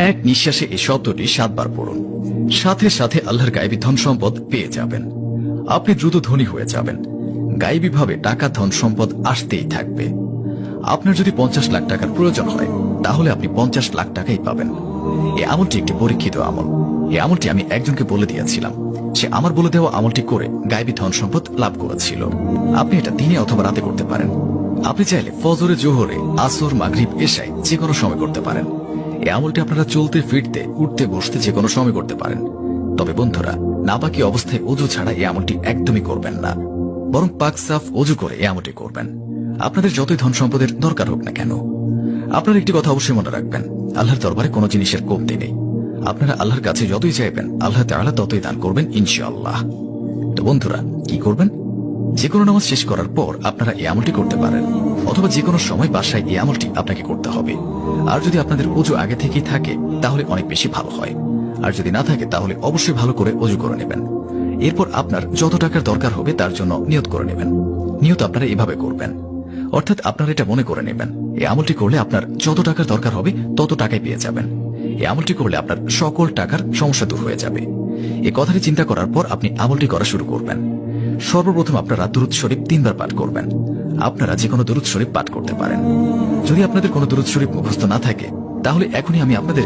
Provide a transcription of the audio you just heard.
এক নিঃশ্বাসে এই শব্দটি সাতবার পড়ুন। সাথে সাথে আল্লাহর গায়েবী ধন সম্পদ পেয়ে যাবেন। আপনি দ্রুত ধনী হয়ে যাবেন। গায়েবীভাবে টাকা, ধন সম্পদ আসতেই থাকবে। আপনার যদি পঞ্চাশ লাখ টাকার প্রয়োজন হয়, তাহলে আপনি পঞ্চাশ লাখ টাকাই পাবেন। এই আমলটি একটি পরীক্ষিত আমল। এই আমলটি আমি একজনকে বলে দিয়েছিলাম। সে আমার বলে দেওয়া আমলটি করে গায়েবী ধন সম্পদ লাভ করেছিল। আপনি এটা দিনে অথবা রাতে করতে পারেন। আপনি চাইলে ফজরে, জোহরে, আসর, মাগরিব, এশায় যে কোনো সময় করতে পারেন। এই আমলটি আপনারা চলতে ফিরতে, উঠতে, বসতে যে কোনো সময় করতে পারেন। তবে বন্ধুরা নাপাকি অবস্থায় অজু ছাড়া এই আমলটি একদমই করবেন না। বরং পাক সাফ অজু করে এই আমলটি করবেন। আপনাদের যতই ধন সম্পদের দরকার হোক না কেন, আপনার একটি কথা অবশ্যই মনে রাখবেন, আল্লাহর দরবারে কোনো জিনিসের কমতি নেই। আপনারা আল্লাহর কাছে যতই চাইবেন, আল্লাহ তাআলা ততই দান করবেন ইনশাআল্লাহ। তো বন্ধুরা, কি করবেন? যে কোনো নামাজ শেষ করার পর আপনারা এই আমলটি করতে পারেন, অথবা যে কোনো সময় বাসায় এই আমলটি আপনাকে করতে হবে। আর যদি আপনাদের অজু আগে থেকেই থাকে, তাহলে অনেক বেশি ভালো হয়। আর যদি না থাকে, তাহলে অবশ্যই ভালো করে অজু করে নেবেন। এরপর আপনার যত টাকার দরকার হবে, তার জন্য নিয়ত করে নেবেন। নিয়ত আপনারা এভাবে করবেন। অর্থাৎ আপনারা এটা মনে করে নেবেন, এই আমলটি করলে আপনার যত টাকার দরকার হবে, তত টাকাই পেয়ে যাবেন। এই আমলটি করলে আপনার সকল টাকার সমস্যা দূর হয়ে যাবে। এ কথাটি চিন্তা করার পর আপনি আমলটি করা শুরু করবেন। সর্বপ্রথম আপনারা দুরুদ শরীফ তিনবার পাঠ করবেন। আপনারা যে কোনো দুরুদ শরীফ পাঠ করতে পারেন। যদি আপনাদের কোনো দুরুদ শরীফ মুখস্থ না থাকে, তাহলে এখনই আমি আপনাদের